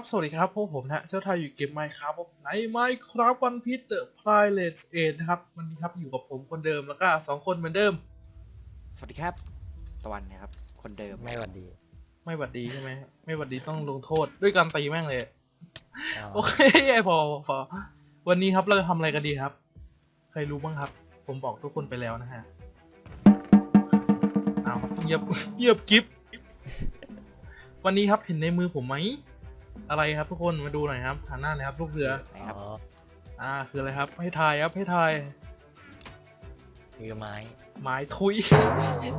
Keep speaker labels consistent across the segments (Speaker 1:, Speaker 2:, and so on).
Speaker 1: ครับ สวัสดีครับพวกผมนะเจ้าไทยอยู่เกมไมค์ครับในไมค์ครับวันพีเตอร์พลายเลสเอ็นะครับ วันนี้ครับอยู่กับผมคนเดิมแล้วก็สองคนเหมือนเดิม
Speaker 2: สวัสดีครับ ตะวันนะครับ คนเดิม
Speaker 3: ไม่หวัดดี
Speaker 1: ไม่หวัดดีใช่ไหมไม่หวัดดีต้องลงโทษด้วยการตีแม่งเลย
Speaker 3: อ๋อ
Speaker 1: โอเคพอพอวันนี้ครับเราจะทำอะไรกันดีครับ ใครรู้บ้างครับ ผมบอกทุกคนไปแล้วนะฮะเอาวเงียบเงียบกิฟวันนี้ครับเห็นในมือผมไหม อะไรครับทุกคนมาดูหน่อยครับหันหน้าเลยครับลูกเรือ
Speaker 2: นะครับ
Speaker 3: อ๋อ
Speaker 1: อ่าคืออะไรครับให้ทายครับให้ทาย
Speaker 3: คือไม้
Speaker 1: หมายทุย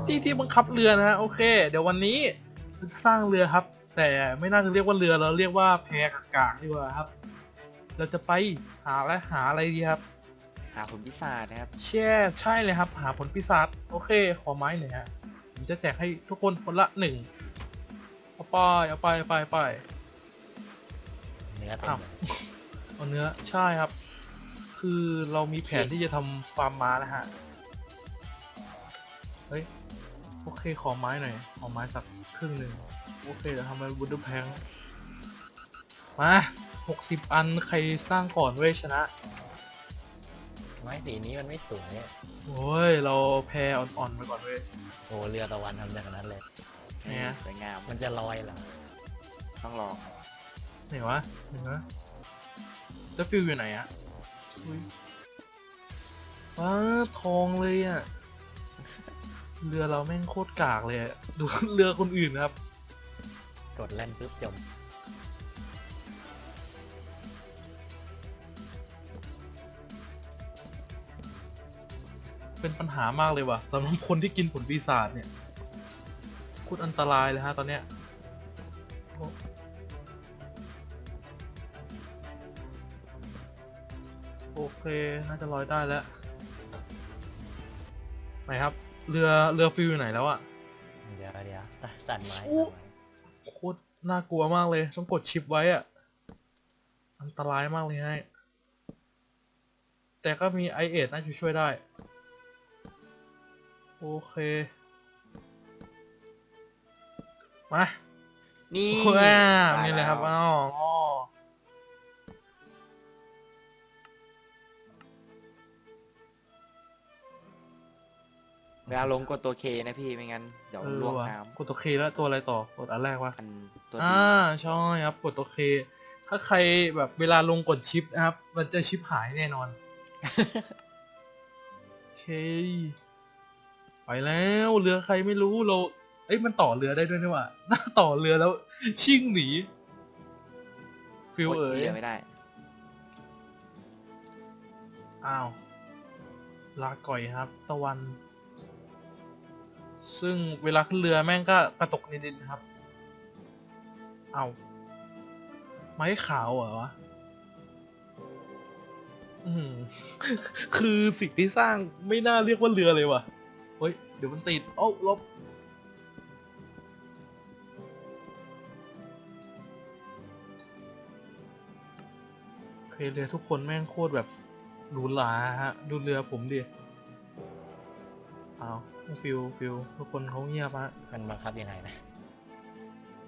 Speaker 1: ที่ที่บังคับเรือนะฮะโอเค เดี๋ยววันนี้เราจะสร้างเรือครับ แต่ไม่น่าจะเรียกว่าเรือเราเรียกว่าแพกากๆดีกว่าครับ เราจะไปหาและหาอะไรดีครับ
Speaker 2: หาผลพิศาจนะครับ
Speaker 1: แช่ใช่เลยครับ หาผลปีศาจโอเค ขอไม้หน่อยฮะผมจะแจกให้ทุกคนคนละหนึ่งเอาไปเอาไปเอาไปเอาไป
Speaker 3: เนื้อเต็ม
Speaker 1: อ้าว
Speaker 3: เลย
Speaker 1: เอาเนื้อใช่ครับ คือเรามีแผนที่จะทำฟาร์มม้านะฮะ เฮ้ย โอเค ขอไม้หน่อย ขอไม้สักครึ่งหนึ่งโอเคเดี๋ยวทำเป็นวูดแพงมาหกสิบอันใครสร้างก่อนเว้ยชนะ
Speaker 3: ไม้สีนี้มันไม่สวย
Speaker 1: โอ้ย เราแพ้อ่อนๆไปก่อนเว้ย
Speaker 3: โอ้เรือตะวันทำจากนั้นเลย
Speaker 1: เนี่ย
Speaker 2: สวยงาม
Speaker 3: มันจะลอยเหรอ
Speaker 2: ต้องลอง
Speaker 1: ไหนวะไหนวะแล้วฟิลอยู่ไหนอะอุ๊ยว้าทองเลยอะเรือเราแม่งโคตรกากเลยอะดูเรือคนอื่นครับ
Speaker 3: กดแล่นปุ๊บจม
Speaker 1: เป็นปัญหามากเลยว่ะสำหรับคนที่กินผลปีศาจเนี่ยโคตรอันตรายเลยฮะตอนเนี้ย โอเค น่าจะลอยได้แล้ว ไหนครับ เรือ เรือฟิวอยู่ไหนแล้วอะ
Speaker 3: เดี๋ยวเดี๋ยวสั่นไม้
Speaker 1: โอ้โคตรน่ากลัวมากเลย ต้องกดชิปไว้อะอันตรายมากเลยฮะแต่ก็มีไอเอน่าจะช่วยได้ โอเค มา
Speaker 2: นี่
Speaker 1: ว้า
Speaker 2: ได้
Speaker 1: นี่เลยครับ
Speaker 2: แว
Speaker 1: อ้าว
Speaker 2: เวลาลงกดตัวเคนะพี่ไม่งั้นเดี๋ยว
Speaker 1: เออ
Speaker 2: ล่วง
Speaker 1: ว่ะ
Speaker 2: น้
Speaker 1: กดตัวเคแล้วตัวอะไรต่อกดอันแรกวะำ
Speaker 2: อันตัว
Speaker 1: อ่า
Speaker 2: ที่
Speaker 1: ใช่ครับกดตัวเค ถ้าใครแบบเวลาลงกดชิปนะครับ มันจะชิปหายแน่นอน โอเค ไปแล้วเรือใครไม่รู้เรา เอ้ยมันต่อเรือได้ด้วยนี่หว่า น่าต่อเรือแล้ว ชิ่งหนีฟิว
Speaker 2: กด
Speaker 1: เอ๋ย
Speaker 2: เคลียร์ไม่ได้
Speaker 1: อ้าว ลาก่อยครับ ตะวัน ซึ่งเวลาขึ้นเรือแม่งก็กระตกนิดๆครับ เอาไม้ขาวเหรอวะอืมคือสิ่งที่สร้างไม่น่าเรียกว่าเรือเลยว่ะ เฮ้ย เดี๋ยวมันติด โอ้าลบ เคเรือทุกคนแม่งโคตรแบบหรูหราฮะ ดูเรือผมดิ อ้าวฟิลฟิลทุกคนเขาเงียบฮะ
Speaker 3: มันบังคับยังไงนะ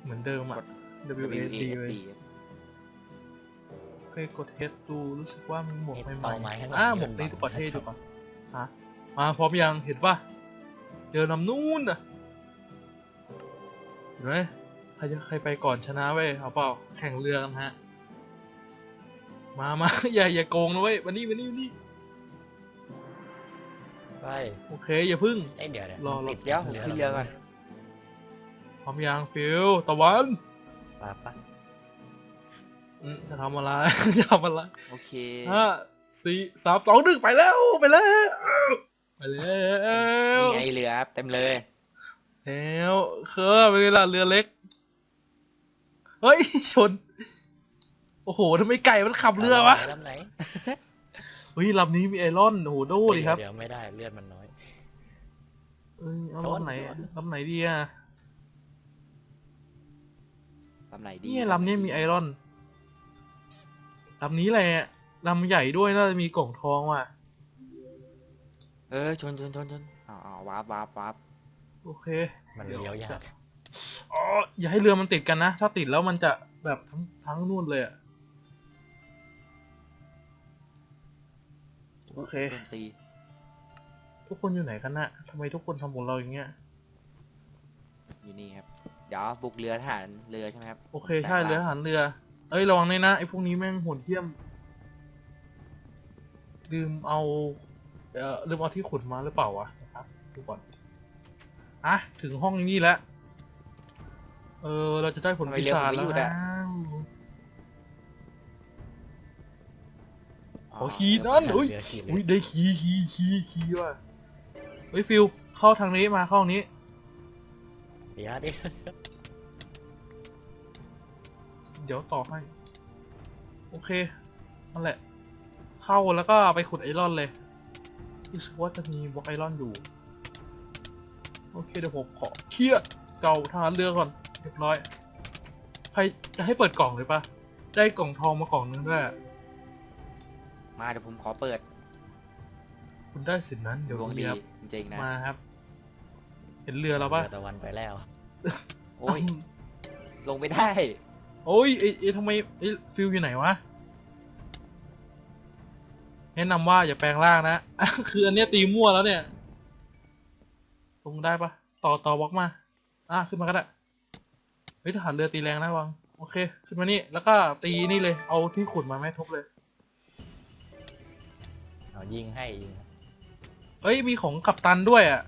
Speaker 1: เหมือนเดิมอะ W A D เลย
Speaker 2: WASD
Speaker 1: เคยกด H ดูรู้สึกว่ามีหมวกให
Speaker 3: ต่
Speaker 1: ม่
Speaker 3: อไม้ให้หน่
Speaker 1: ๆ
Speaker 3: อย
Speaker 1: อ่าหม
Speaker 3: ที่
Speaker 1: วก
Speaker 3: น
Speaker 1: นี้
Speaker 3: บัง
Speaker 1: ดูประเทศ
Speaker 3: ชั
Speaker 1: ดู
Speaker 3: ด
Speaker 1: ก่อนฮะมาพร้อมยังเห็นปะเจอลำนู้นอะเห็นไหมใครจะใครไปก่อนชนะเว้ยเอาเปล่าแข่งเรือกันฮะ มามาอย่าอย่าโกงนะเว้ยวันนี้วันนี้วันนี้
Speaker 3: ไป
Speaker 1: โอเค อย่าพึ่ง
Speaker 3: เอ้ยเดี๋ยวเดี๋ยว
Speaker 1: รอรอ
Speaker 3: ติด
Speaker 2: เดี๋ยวผมขึ้นเรือก่อน
Speaker 1: พร้อมยังฟิลตะวัน
Speaker 3: ปะปะ
Speaker 1: อืมจะทำอะไร จะทำอะไร
Speaker 2: โอเค
Speaker 1: ห้าสี่สามสองหนึ่งไปแล้วไปแล้ว ไปแล้ว
Speaker 2: นี่ไงเรือครับเต็มเลย
Speaker 1: แล้วเคอไปเลยล่ะเรือเล็ก เฮ้ย ชน โอ้โหทำไมไก่มันขับเรือวะ
Speaker 3: ลำไหน
Speaker 1: เฮ้ยลำนี้มีไอรอนโอ้โหดูดิครับ
Speaker 3: เดี๋ยวไม่ได้เลือดมันน้อย
Speaker 1: เอ้ยเอา
Speaker 3: ชน
Speaker 1: ลำไหน
Speaker 3: ชน
Speaker 1: ลำไหนดีอะ
Speaker 2: ลำไหนดี
Speaker 1: นี่ลำนี้มีไอรอนลำนี้แหละลำใหญ่ด้วยน่าจะมีกล่องทองว่ะ
Speaker 2: เออชนชนชนชนอ๋ออ๋อวาร์ปวาร์ปวาร์ป
Speaker 1: โอเค
Speaker 3: มัน
Speaker 1: เดี๋ยว
Speaker 3: เลี้ยวยาก
Speaker 1: จะอ๋ออย่าให้เรือมันติดกันนะ ถ้าติดแล้วมันจะแบบทั้งทั้งนู่นเลยอะ โอเค
Speaker 2: ดนตรี
Speaker 1: ทุกคนอยู่ไหนกันนะทำไมทุกคนทำของเราอย่างเงี้ย
Speaker 2: อยู่นี่ครับ เดี๋ยวบุกเรือทหารเรือใช่ไหมครับ
Speaker 1: โอเคใช่เรือทหารเรือ เอ้ยระวังเลยนะไอ้พวกนี้แม่งโหดเหี้ยม ลืมเอา เอ่อลืมเอาที่ขุดมาหรือเปล่าวะนะครับดูก่อน อะถึงห้องนี้แล้ว เออเราจะได้ผลปีศาจแล้วนะ ขอคีย์นั่นอุ้ย
Speaker 3: เรือขี่เรือ
Speaker 1: อุ้ยได้คีย์คีย์คีย์คีย์ว่ะเฮ้ยฟิลเข้าทางนี้มาเข้าทางนี้
Speaker 3: เดี๋ยวดิ
Speaker 1: เดี๋ยวต่อให้ โอเคนั่นแหละ เข้าแล้วก็ไปขุดไอรอนเลยรู้สึกว่าจะมีบล็อกไอรอนอยู่ โอเคเดี๋ยวผมขอเคลียร์เก่าทหารเรือก่อนเรียบร้อย ใครจะให้เปิดกล่องเลยปะได้กล่องทองมากล่องนึงด้วย
Speaker 2: มาเดี๋ยวผมขอเปิด
Speaker 1: คุณได้สิทธินั้นเดี๋ยว
Speaker 2: ดวง
Speaker 1: ผม
Speaker 2: ดี
Speaker 1: เรียบ
Speaker 2: จริงๆนะ
Speaker 1: มาครับ เห็นเรือเราปะ
Speaker 3: เรือตะวันไปแล้ว
Speaker 2: โอ้ยลงไม่ได้
Speaker 1: โอ้ยเอ้ยเอ้ยทำไมเอ้ยฟิลอยู่ไหนวะแนะนำว่าอย่าแปลงร่างนะ คืออันเนี้ยตีมั่วแล้วเนี่ย ลงได้ปะต่อต่อบล็อกมา อะขึ้นมาก็ได้ เฮ้ยทหารเรือตีแรงนะวัง โอเค ขึ้นมานี่ แล้วก็ตีนี่เลย เอาที่ขุดมาแม่ทุบเลย
Speaker 3: เอา ยิงให้ยิงให้
Speaker 1: เอ้ยมีของกัปตันด้วยอะ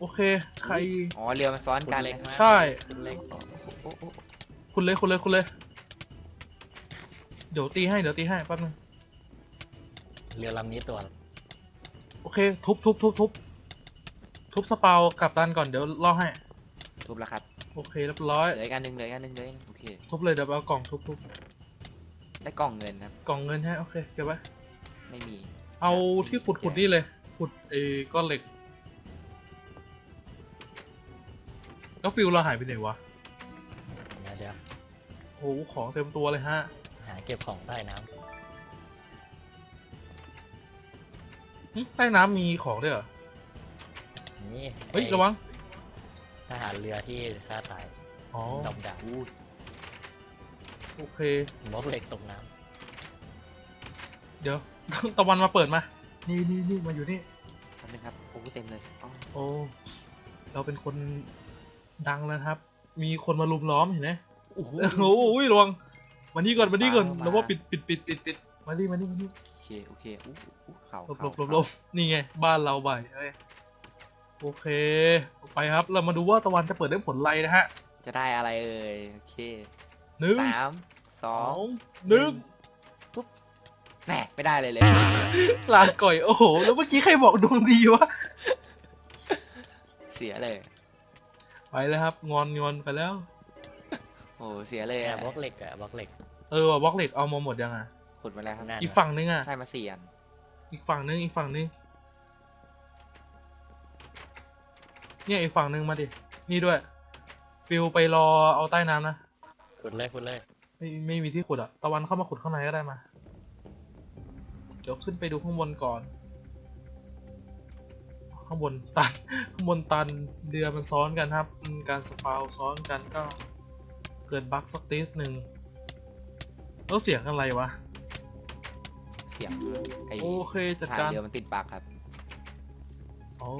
Speaker 1: โอเค ใคร
Speaker 2: อ๋อเรือมันซ้อน
Speaker 3: คุณ
Speaker 2: กัน
Speaker 3: เล็ก
Speaker 2: นะ
Speaker 3: มาก
Speaker 1: ใช่
Speaker 3: คุณเล็ก
Speaker 2: โอ้โอ้โอ้
Speaker 1: คุณเลยคุณเลยคุณเลย เดี๋ยวตีให้เดี๋ยวตีให้แป๊บนึง
Speaker 3: เรือลำนี้ตัว
Speaker 1: โอเค ทุบทุบทุบทุบทุบสปาวกัปตันก่อนเดี๋ยวล่อให้
Speaker 2: ทุบแล้วครับ
Speaker 1: โอเคเรียบร้อย
Speaker 2: เหลืออีกอันหนึ่งเหลืออีกอันหนึ่งเลยโอเค
Speaker 1: ทุบเลยเดี๋ยวไปเอากล่องทุบทุบ
Speaker 2: ได้กล่องเงินครับ
Speaker 1: กล่องเงินใช่โอเคเก็บไว้
Speaker 2: ไม่มี
Speaker 1: เอาที่ขุดขุดนี่เลย ขุดไอ้ก้อนเหล็ก แล้วฟิวเราหายไปไหนวะ
Speaker 3: เดี๋ยวเดี๋ยว
Speaker 1: โอ้โหของเต็มตัวเลยฮะ
Speaker 3: หาเก็บของใต้น้
Speaker 1: หึใต้น้ำมีของด้วยเหรอำ
Speaker 3: นี่
Speaker 1: เฮ้ย
Speaker 3: ไอ้
Speaker 1: ระวัง
Speaker 3: ทหารเรือที่ฆ่าตาย
Speaker 1: อ๋อ
Speaker 3: ดอกดาบ
Speaker 2: อู้
Speaker 1: โอเค
Speaker 3: บล็อกเหล็กตกน้
Speaker 1: เดี๋ยว ตะวันมาเปิดมา นี่นี่นี่มาอยู่นี่
Speaker 2: ทำนึงครับโอ้เต็มเลยอ๋อ
Speaker 1: โอ้ เราเป็นคนดังแล้วนะครับ มีคนมาลุมล้อมเห็นไหม
Speaker 2: โอ้โห
Speaker 1: โอ้โหอุ้ยระวังมานี่ก่อนมานี่ก่อน
Speaker 2: มา
Speaker 1: แล้วว่าปิดปิดปิดปิดปิดมานี่มานี่มานี่
Speaker 2: โอเคโอเคอู้อู้เข่า
Speaker 1: หลบหล
Speaker 2: เข่า
Speaker 1: บหลบหลบนี่ไง บ้านเราใบเอ้ยโอเค ไปครับ เรามาดูว่าตะวันจะเปิดได้ผลไรนะฮะ
Speaker 2: จะได้อะไรเอ่ยโอเค
Speaker 1: หนึ่ง
Speaker 2: สามส
Speaker 1: ส
Speaker 2: อ
Speaker 1: องงหนึ่ง
Speaker 2: แหมไม่ได้เลยเลย
Speaker 1: ลาก่อยโอ้โห แล้วเมื่อกี้ใครบอกดวงดีวะ
Speaker 2: เสียเลย
Speaker 1: ไปแล้วครับ งอนงอนไปแล้ว
Speaker 2: โอ้เสียเลยำ
Speaker 3: แต่
Speaker 2: อะ
Speaker 3: บล็อกเหล็กอะบล็อกเหล็ก
Speaker 1: เออว่ะบล็อกเหล็กเอามาหมดยังอะ
Speaker 2: ขุดมาแล้วครับ
Speaker 3: นั่น
Speaker 1: อีกฝั่งนึงอะ
Speaker 2: ได้มาสี่อัน
Speaker 1: อีกฝั่งนึงอีกฝั่งนึงเนี่ยอีกฝั่งนึงมาดิ นี่ด้วย ฟิวไปรอเอาใต้น้ำนะ
Speaker 3: ขุดเลยขุดเลย
Speaker 1: ไม่ไม่มีที่ขุดอะ ตะวันเข้ามาขุดข้างในก็ได้มาเดี๋ยวขึ้นไปดูข้างบนก่อน ข้างบนตัน ข้างบนตันเรือมันซ้อนกันครับอืมการสปาวซ้อนกันก็เกิดบั๊กสักติสหนึ่งแล้วเสียงอะไรวะ
Speaker 2: เสียงไอ้
Speaker 1: โอเคจัด
Speaker 2: ทหาร
Speaker 1: การ
Speaker 2: เรือมันติดปากครับ
Speaker 1: โอ้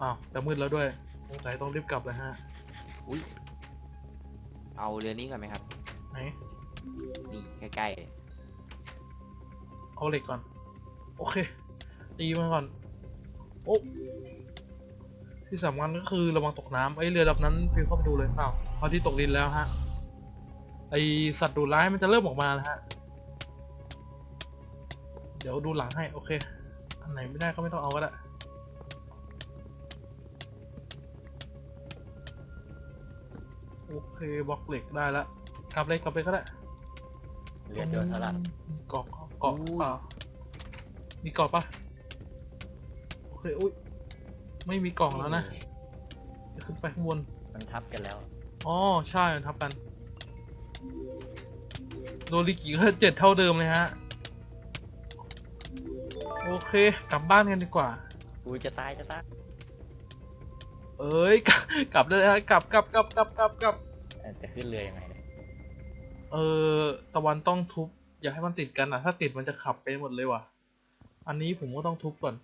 Speaker 1: อ้าวแต่มืดแล้วด้วยสงสัยต้องรีบกลับเลยฮะ
Speaker 2: อุ้ยเอาเรือนี้ก่อนไหมครับ
Speaker 1: ไหน
Speaker 2: นี่ใกล้
Speaker 1: เอาเหล็กก่อน โอเค ตีมันก่อน โอ้ที่สำคัญก็คือระวังตกน้ำไอ้ยเรือลำนั้นฟิวเข้าไปดูเลยอ้าวพอที่ตกดินแล้วฮะ ไอสัตว์ดุร้ายมันจะเริ่มออกมาแล้วฮะ เดี๋ยวดูหลังให้ โอเค อันไหนไม่ได้ก็ไม่ต้องเอาก็ได้โอเคบล็อกเหล็กได้แล้วกลับเลยกลับเลยก็ได้
Speaker 3: เรือโจรสลัด
Speaker 1: เกาะเกาะเปล่า มีเกาะปะโอเคอุ้ยไม่มีกล่องแล้วนะจะขึ้นไปข้างบน
Speaker 3: มันทับกันแล้ว
Speaker 1: อ๋อใช่มันทับกันโดริกิก็เจ็ดเท่าเดิมเลยฮะ โอเค กลับบ้านกันดีกว่า
Speaker 3: อุ้ยจะตายจะตาย
Speaker 1: เอ้ย กลับกลับเลยฮะกลับกลับกลับกลับกลับกลับ
Speaker 3: เออจะขึ้นเรือยังไงเนี่ย
Speaker 1: เออ ตะวันต้องทุบ อย่าให้มันติดกันนะถ้าติดมันจะขับไปหมดเลยว่ะ อันนี้ผมก็ต้องทุบก่อน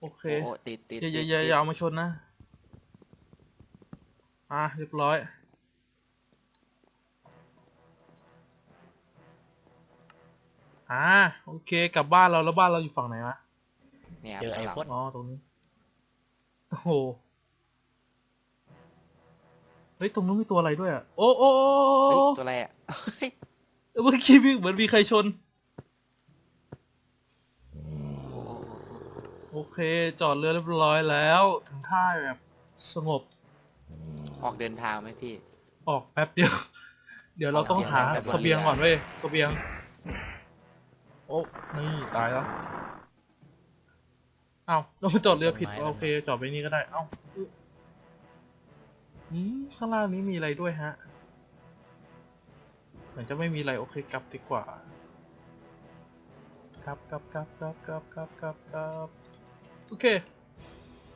Speaker 1: โอเค
Speaker 2: โอ้ติดติด
Speaker 1: อย่าอย่า
Speaker 2: ติด
Speaker 1: อย่า
Speaker 2: ติด
Speaker 1: อย่าเอามาชนนะ อะเรียบร้อย อ่าโอเคกลับบ้านเราแล้วบ้านเราอยู่ฝั่งไหนวะ
Speaker 2: เนี่ย
Speaker 3: เจอไอ้
Speaker 2: ข้างหลัง
Speaker 3: พด
Speaker 1: อ๋อ ตรงนี้ โอ้โห เฮ้ย ตรงนู้นมีตัวอะไรด้วยอะ โอ้โอ้โอ้
Speaker 2: เฮ้ย
Speaker 1: โอ้
Speaker 2: ตัวอะไรอะเฮ้ย
Speaker 1: เมื่อกี้มีเหมือนมีใครชน
Speaker 2: โอ้โห
Speaker 1: โอเค จอดเรือเรียบร้อยแล้ว ถึงท่าแบบสงบ
Speaker 2: ออกเดินทางไหมพี่
Speaker 1: ออกแป๊บเดียว เดี๋ยวเราต้องหา
Speaker 2: แบบ
Speaker 1: เสบียงก่อนเว้ยเสบียง โอ้นี่ตายแล้วเอ้าเราไปจอดเรือผิดโอเค จอดไปนี่ก็ได้ เอ้าอืมข้างล่างนี้มีอะไรด้วยฮะเหมือนจะไม่มีอะไรโอเคกลับดีกว่า ครับกลับกลับกลับกลับกลับกลับกลับโอเค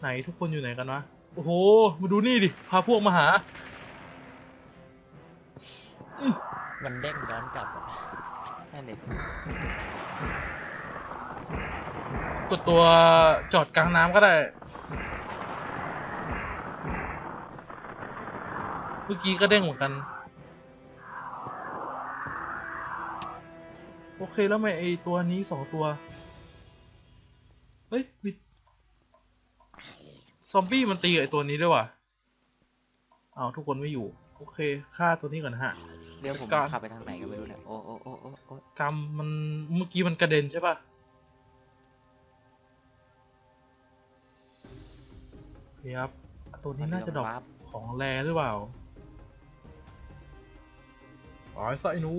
Speaker 1: ไหนทุกคนอยู่ไหนกันวะ โอ้โห มาดูนี่ดิ พาพวกมาหา
Speaker 3: มันเด้งย้อนกลับอะ
Speaker 2: นั่นเอง
Speaker 1: กดตัวจอดกลางน้ำก็ได้ เมื่อกี้ก็เด้งเหมือนกัน โอเคแล้วทำไม่ไอตัวนี้สองตัว เฮ้ยมี ซอมบี้มันตีกับไอตัวนี้ด้วยว่ะอ้าวทุกคนไม่อยู่ โอเคฆ่าตัวนี้ก่อนนะฮะ
Speaker 2: เรื่องผม
Speaker 1: การ
Speaker 2: ขับไปทางไหนก็ไม่รู้เนี่ยโอ้โอ้โอ้โอ้โอ้
Speaker 1: กรรมมันเมื่อกี้มันกระเด็นใช่ปะโอเคครับ ตัวนี้น่าจะดอก
Speaker 2: วาร์ป
Speaker 1: ของแรหรือเปล่าอ๋อใส่หนู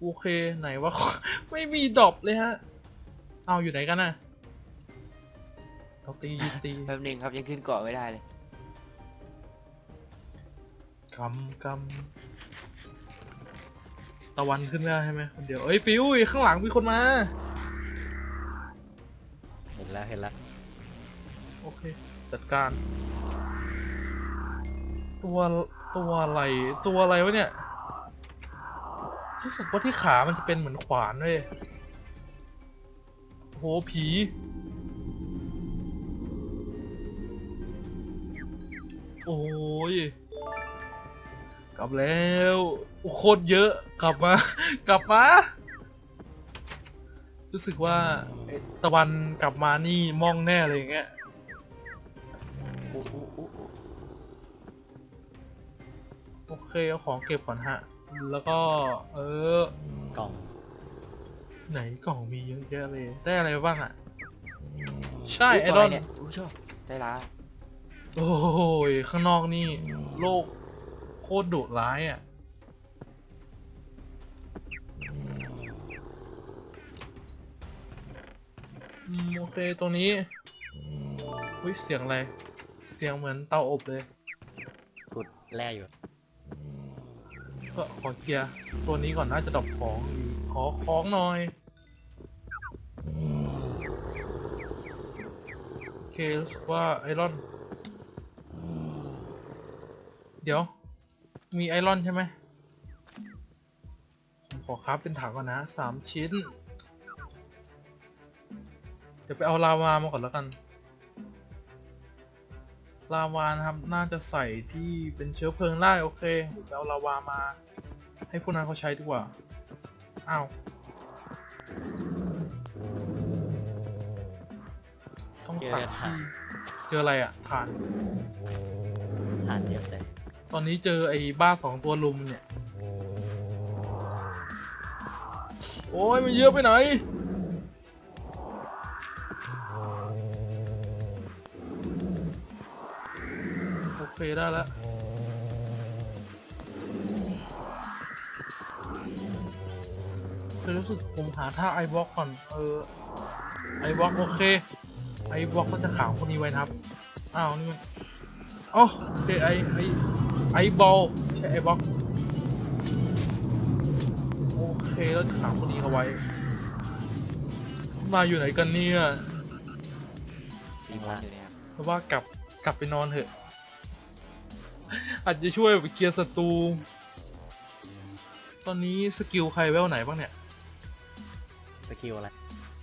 Speaker 1: โอเค ไหนว่า ไม่มีดรอปเลยฮะ เอาอยู่ไหนกันน่ะ เราตียิงตี
Speaker 2: แป๊บนึงครับยังขึ้นเกาะไม่ได้เลย
Speaker 1: กำกำตะวันขึ้นไม่ได้ใช่ไหมคนเดียวเอ้ยฟิวข้างหลังมีคนมา
Speaker 3: เห็นแล้วเห็นแล้ว
Speaker 1: โอเค จัดการ ตัวตัวอะไรตัวอะไรวะเนี่ยรู้สึกว่าที่ขามันจะเป็นเหมือนขวานเว้ยโอ้โหผี โอ้ยกลับแล้วโคตรเยอะกลับมา กลับมา รู้สึกว่าตะวันกลับมานี่มองแน่เลยอย่างเงี้ย
Speaker 2: โอ้โอ้โอ
Speaker 1: เคเอาของเก็บก่อนฮะ แล้วก็ เออ
Speaker 3: กล่อง
Speaker 1: ไหนกล่องมีเยอะแยะเลย ได้อะไรบ้างอะใช่ ไอรอน
Speaker 2: เนี่ยอู้ชอบใจร้าย
Speaker 1: โอ้ยข้างนอกนี่ โลกโคตรดุร้ายอะอืมโอเค ตรงนี้อุ้ยเสียงอะไร เสียงเหมือนเตาอบเลย
Speaker 3: ขุดแร่อยู่
Speaker 1: ก็ขอเคลียร์ตัวนี้ก่อนน่าจะดรอปของ ขอของหน่อย โอเครู้สึกว่าไอรอน เดี๋ยว มีไอรอนใช่ไหมผมขอครับเป็นถังก่อนนะสามชิ้น เดี๋ยวไปเอาลาวามาก่อนแล้วกัน ลาวานะครับน่าจะใส่ที่เป็นเชื้อเพลิงได้โอเคเดี๋ยวไปเอาลาวามา ให้พวกนั้นเขาใช้ดีกว่าอ้าวต้อง
Speaker 3: เจอ
Speaker 1: ตัด
Speaker 3: ถ่า
Speaker 1: ที่
Speaker 3: น
Speaker 1: เจออะไรอะฐาน
Speaker 3: ถ่านเยอะเลย
Speaker 1: ตอนนี้เจอไอ้บ้าสองตัวลุมเนี่ย โอ้ยมันเยอะไปไหน โอเคได้แล้วคือรู้สึกผมหาท่าไอบล็อกก่อน เออ ไอบล็อกโอเค ไอบล็อกก็จะขังคนนี้ไว้นะครับ อ้าวนี่มันอ๋อโอเคไอไอ ไอบอลใช่ไอบล็อกโอเคแล้วจะขังคนนี้เอาไว้ มาอยู่ไหนกันเนี่ย
Speaker 2: มีวนอยู่เนี่ยครับ
Speaker 1: เพราะว่ากลับกลับไปนอนเถอะ อาจจะช่วยไปเคลียร์ศัตรูตอนนี้สกิลใครเวลไหนบ้างเนี่ย
Speaker 3: สกิลอะไร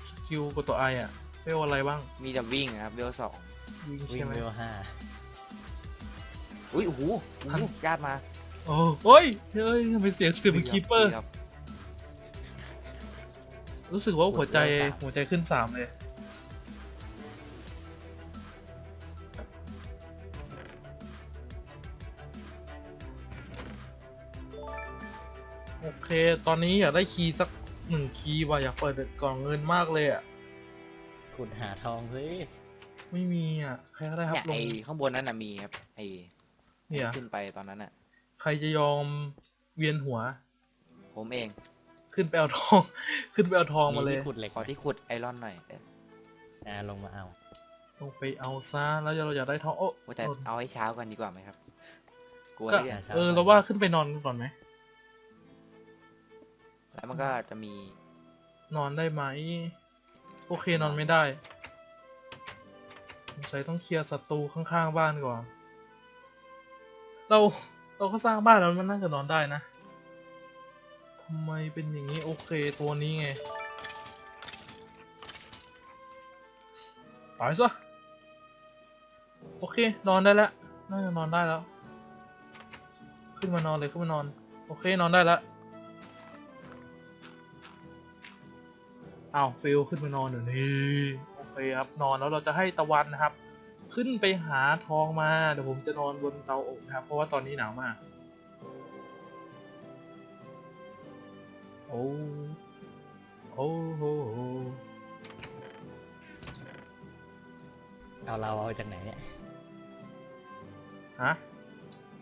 Speaker 1: สกิลกดตัวไออะเวลอะไรบ้าง
Speaker 2: มีแต่วิ่งนะครับเวลสอง
Speaker 1: วิ่ง
Speaker 3: วิ่
Speaker 1: ใช่
Speaker 3: ง
Speaker 1: ไหม
Speaker 3: เวลห้า
Speaker 2: อุ้ยโอ้โหโอ้โหญาติมา
Speaker 1: โอ้โอ้ยเฮ้ยทำไมเสียงเสียงเป็นคีเปอร์
Speaker 2: ครับ
Speaker 1: รู้สึกว่าหัวใจหัวใจขึ้นสามเลย โอเค ตอนนี้อยากได้คีย์สักหนึ่งคีย์ว่ะอยากเปิดกล่องเงินมากเลยอะ
Speaker 3: ขุดหาทองเฮ้ย
Speaker 1: ไม่มีอะ ใครก็ได้ครับ
Speaker 2: เนี่ย
Speaker 1: ล
Speaker 2: ไองข้างบนนั้นน่ะมีครับไอ
Speaker 1: เนี่ย
Speaker 2: ขึ้นไปตอนนั้นน่ะ
Speaker 1: ใครจะยอมเวียนหัว
Speaker 2: ผมเอง
Speaker 1: ขึ้นไปเอาทอง ขึ้นไปเอาทองมาเลย
Speaker 3: ที่ขุดเหล็ก
Speaker 2: ขอที่ขุดไอรอนหน่อยเออ
Speaker 3: อ่าลงมาเอา
Speaker 1: ลงไปเอาซะแล้วเราอยากได้ทองโอ้
Speaker 2: ว่าแต่
Speaker 1: หล่น
Speaker 2: เอาให้เช้ากันดีกว่าไหมครับกลัว
Speaker 1: ก็
Speaker 2: เรื่อง
Speaker 1: เออเราว่าขึ้นไปนอนก่อนไหม
Speaker 2: แล้วมันก็จะมี
Speaker 1: นอนได้ไหมโอเคนอนไม่ได้สงสัยต้องเคลียร์ศัตรูข้างๆบ้านก่อน เราเราก็สร้างบ้านแล้วมันน่าจะนอนได้นะทำไมเป็นอย่างนี้โอเคตัวนี้ไงตายซะโอเค นอนได้แล้วน่าจะนอนได้แล้ว ขึ้นมานอนเลยขึ้นมานอน โอเคนอนได้แล้วอ้าวฟิลขึ้นไปนอนเดี๋ยวนี้โอเคครับนอนแล้วเราจะให้ตะวันนะครับ ขึ้นไปหาทองมาเดี๋ยวผมจะนอนบนเตาอบนะครับ เพราะว่าตอนนี้หนาวมาก โอ้โอ้โห
Speaker 3: เอาเราเอาจากไหนเนี่ย
Speaker 1: ฮะ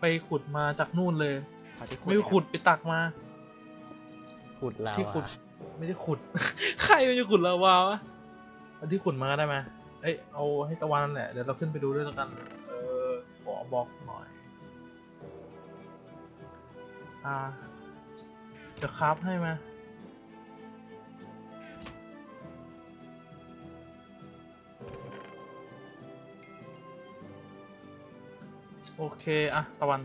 Speaker 1: ไปขุดมาจากนู่นเลย
Speaker 2: ขอที่ขุด
Speaker 1: ไม่
Speaker 2: หน่อยครับ
Speaker 1: ขุดไปตักมา
Speaker 3: ขุดเรา
Speaker 1: ที่ขุด
Speaker 3: อะ
Speaker 1: ไม่ได้ขุด ใครมันจะขุดลาวาวะเอาที่ขุดมาก็ได้ไหม เอ้ยเอาให้ตะวันนั่นแหละเดี๋ยวเราขึ้นไปดูด้วยแล้วกัน เออขอบอกหน่อย อ่า จะคราฟให้ไหมโอเคอะตะวัน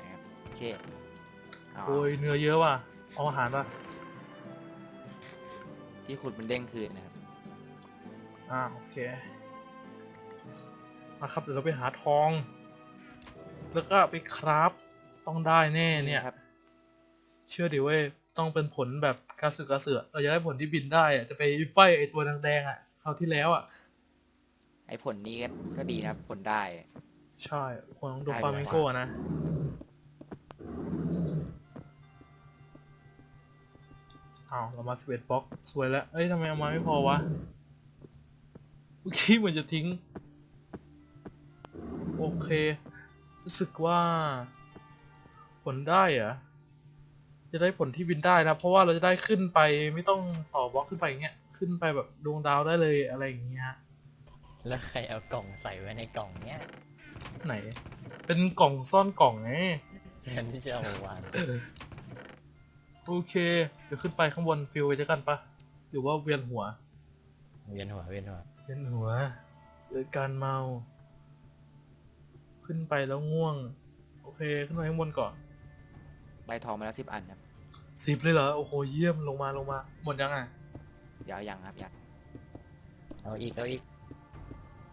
Speaker 2: นะครับโอเคเอา
Speaker 1: โอ้ยเนื้อเยอะว่ะเอาอาหารป่ะ
Speaker 2: ที่ขุดมันเด้งคืนนะครับ
Speaker 1: อ่าโอเคมาครับเดี๋ยวเราไปหาทอง แล้วก็ไปคราฟต้องได้แน่เนี่ย
Speaker 2: ครับ
Speaker 1: เชื่อดิเว้ยต้องเป็นผลแบบกระสือกระเสือเราจะได้ผลที่บินได้อะจะไปไฟไอตัวแดงๆอะคราวที่แล้วอะ
Speaker 2: ไอผลนี้ก็ก็ดีนะครับผลได้
Speaker 1: ใช่ผลของโด
Speaker 2: ได้
Speaker 1: ฟามิงโกอะนะอ้าวเรามาสเวตบ็อกสวยแล้ว เอ้ยทำไมเอามาไม่พอวะเมื่อกี้เหมือนจะทิ้ง โอเค รู้สึกว่า ผลได้เหรอะจะได้ผลที่บินได้นะ เพราะว่าเราจะได้ขึ้นไปไม่ต้องต่อบล็อกขึ้นไปอย่างเงี้ย ขึ้นไปแบบดวงดาวได้เลยอะไรอย่างเงี้ย
Speaker 3: แล้วใครเอากล่องใส่ไว้ในกล่องเนี้ย
Speaker 1: ไหน เป็นกล่องซ่อนกล่องไง
Speaker 3: แทนที่จะเอามาวาง
Speaker 1: โอเค เดี๋ยวขึ้นไปข้างบนฟิวไปด้วยกันปะหรือว่าเวียนหัว
Speaker 3: เวียนหัวเวียนหัว
Speaker 1: เวียนหัวเกิดการเมา ขึ้นไปแล้วง่วง โอเค ขึ้นไปข้างบนก่อน
Speaker 2: ได้ทองมาแล้วสิบอันครับ
Speaker 1: สิบเลยเหรอ โอ้โห เยี่ยมลงมาลงมา หมดยังอะ
Speaker 2: เดี๋ยวยังครับยัง
Speaker 3: เอาอีกเอาอีก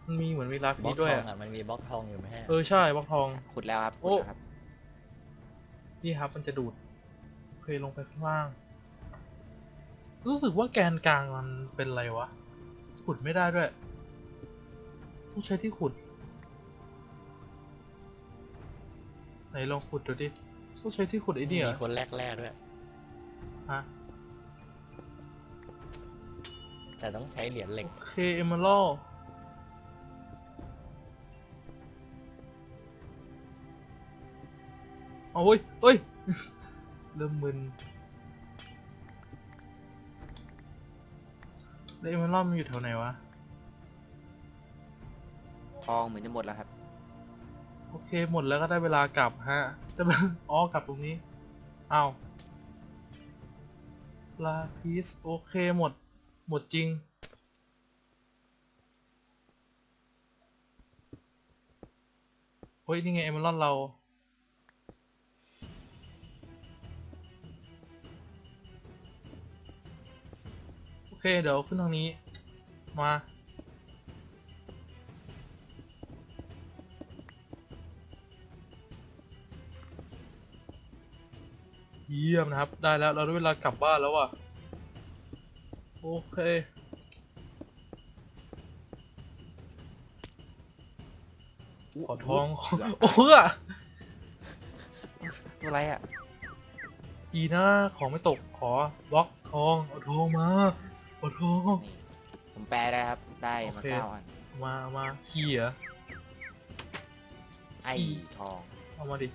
Speaker 1: มันมีเหมือนมีลา
Speaker 3: บล็
Speaker 1: พี
Speaker 3: อก
Speaker 1: ด้วย
Speaker 3: ทอง
Speaker 1: อะ
Speaker 3: อะมันมีบล็อกทองอยู่ไหมฮะ
Speaker 1: เออใช่บล็อกทอง
Speaker 2: ขุดแล้วครับ
Speaker 1: โอ้
Speaker 2: ขุดแล้วครับ
Speaker 1: นี่ครับมันจะดูดโอเคลงไปข้างล่าง รู้สึกว่าแกนกลางมันเป็นอะไรวะ ขุดไม่ได้ด้วย ต้องใช้ที่ขุด ไหนลองขุดดูดิ ต้องใช้ที่ขุดไอ้นี่เหร
Speaker 3: มี
Speaker 1: อ
Speaker 3: คนแรกแรกด้วย
Speaker 1: ฮะ
Speaker 3: แต่ต้องใช้เหรียญเหล็ก
Speaker 1: โอเค เอมเมอรัลเอาเว้ยเฮ้ย เริ่มมึน แล้วเอเมอรัลมันอยู่แถวไหนวะ
Speaker 2: ทองเหมือนจะหมดแล้วครับ
Speaker 1: โอเคหมดแล้วก็ได้เวลากลับฮะจะไว่าอ๋อกลับตรงนี้เอาลาพีสโอเคหมด หมดจริง เฮ้ย นี่ไงเอเมอรัลเรา เคเดี๋ยวขึ้นทางนี้ มา เยี่ยมนะครับ ได้แล้ว เราได้เวลากลับบ้านแล้วว่ะ โอเคขอทอง โอ้เพื่อ
Speaker 2: ตัวอะไรอะ
Speaker 1: ดีนะของไม่ตก ขอบล็อกทอง เอาทองมา เอาทอง
Speaker 2: นี่ผมแปลได้ครับ ได้มา
Speaker 1: โอเค
Speaker 2: เก้าอัน
Speaker 1: เอามาเอามาขี่เหรอ
Speaker 2: ไอ้
Speaker 1: ขี่
Speaker 2: ทอง
Speaker 1: เอามาดิ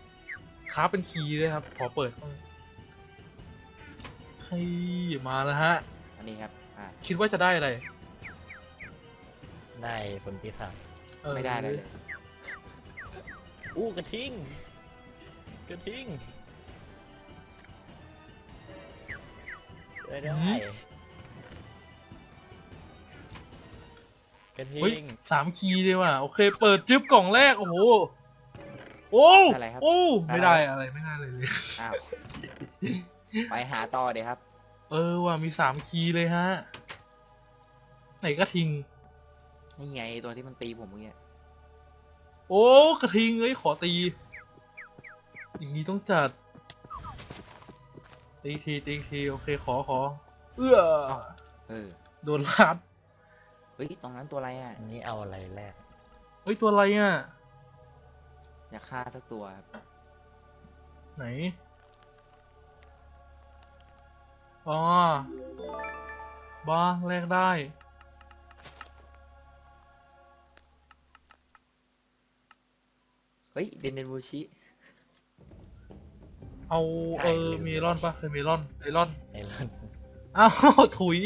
Speaker 1: ค้าเป็นคีย์เลยครับ ขอเปิดบ้างให้มาแล้วฮะ
Speaker 2: อันนี้ครับอ่า
Speaker 1: คิดว่าจะได้อะไร
Speaker 3: ได้ผลปีศาจ
Speaker 1: เออ
Speaker 2: ไม่ได้เลยเลย
Speaker 3: อู้กระทิง กระทิงได้ได้ กระทิ
Speaker 1: เฮ้ย
Speaker 3: ง
Speaker 1: สามคีย์เลยว่ะโอเค เปิดจึ๊บกล่องแรก โอ้โห โอ้
Speaker 2: อะไรครับ
Speaker 1: โอ้ไม่ได้อะไรไม่ได้เลยเลย
Speaker 2: อ้าวไปหาต่อเดี๋ยวครับ
Speaker 1: เออว่ะมีสามคีย์เลยฮะ ไหนกระทิง
Speaker 2: นี่ไงตัวที่มันตีผมเมื่อกี้
Speaker 1: โอ้กระทิงเอ้ยขอตี อย่างนี้ต้องจัด ตีอีกทีตีอีกทีโอเคขอขอ เอื้อ
Speaker 2: เออ
Speaker 1: โดนลัด
Speaker 2: เฮ้ยตรงนั้นตัวอะไรอะ
Speaker 3: อันนี้เอาอะไรแรก
Speaker 1: เฮ้ย ตัวอะไรอะ
Speaker 2: อยากฆ่าสักตัวครับ
Speaker 1: ไหน อ๋อ บ้าแลกได้
Speaker 2: เฮ้ยเดนเดนบูชิ
Speaker 1: เอา
Speaker 3: ใช่
Speaker 1: เออ
Speaker 3: ลืม
Speaker 1: เมลอนปะเคยเมลอนไอรอน
Speaker 3: ไอรอน
Speaker 1: อ้าว ถุย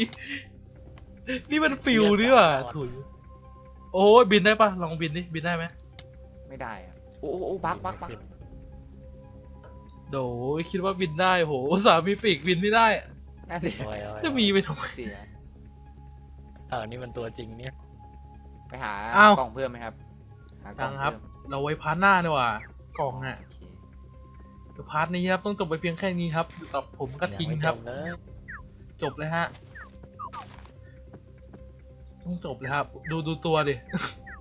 Speaker 1: นี่มันฟิว
Speaker 3: เรี
Speaker 1: นี่
Speaker 3: ยก
Speaker 1: ว่ะ
Speaker 3: ก่อน
Speaker 1: ถุยโอ้ยบินได้ปะลองบินดิบินได้ไหม
Speaker 2: ไม่ได้ครับโอ้โอ้โอ้บักบักบัก
Speaker 3: ขึ้น
Speaker 1: โดยคิดว่าบินได้โหอุตสาห์มีปีกบินไม่ได้
Speaker 2: นั่นดิ
Speaker 3: โอ้ยโอ้ย
Speaker 1: จะมีไปทำไม
Speaker 2: เสีย
Speaker 3: อ้าวนี่มันตัวจริงเนี่ย
Speaker 2: ไปหา
Speaker 1: อ้าว
Speaker 2: กล่องเพิ่มไหมครับหากล่
Speaker 1: ยั
Speaker 2: อง
Speaker 1: งครับ
Speaker 2: เพิ่ม
Speaker 1: เราไว้พาร์ทหน้าดีกว่ากล่องอะ
Speaker 2: โอเค
Speaker 1: เดี๋ยวพาร์ทนี้ครับต้องจบไปเพียงแค่นี้ครับอยู่กับผมกระทิง
Speaker 3: ยังไม่
Speaker 1: ครับ
Speaker 3: จเลย
Speaker 1: จบเลยฮะ ต้องจบเลยครับ ดูดูตัวดิ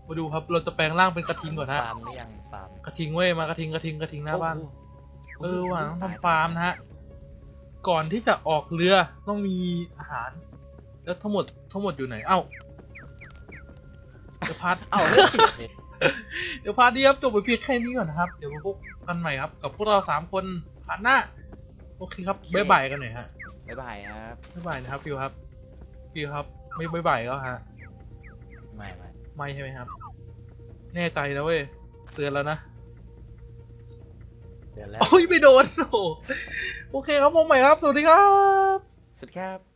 Speaker 1: มาดูครับ เราจะแปลงร่างเป็นกระทิงก่อนฮะ
Speaker 3: ฟาร์มหรือยังฟาร์ม
Speaker 1: กระทิงเว้ย มากระทิงกระทิงกระทิงหน้าบ้าน
Speaker 2: โอ้โห
Speaker 1: เออว่ะต้องทำฟาร์มนะฮะ ก่อนที่จะออกเรือต้องมีอาหาร แล้วทั้งหมดทั้งหมดอยู่ไหน เอ้า เดี๋ยวพาร์ท
Speaker 2: เอ้า
Speaker 1: เดี๋ยวพาร์ทนี้ครับจบไปเพียงแค่นี้ก่อนนะครับ เดี๋ยวมาพบกันใหม่ครับ กับพวกเราสามคนพาร์ทหน้า โอเคครับบ๊ายบายกันหน่อยฮะ
Speaker 2: บ๊ายบายครับ
Speaker 1: บ๊ายบายนะครับฟิวครับฟิวครับ ไม่บ๊ายบายแล้วฮะ
Speaker 3: ไม่ไม่
Speaker 1: ไม่ใช่ไหมครับ แน่ใจนะเว้ย เตือนแล้วนะ
Speaker 3: เดี๋ยวแล้ว
Speaker 1: โอ้ยไม่โดนโอ้โหโอเคครับผมใหม่ครับ สวัสดีครับ
Speaker 2: สุดครับ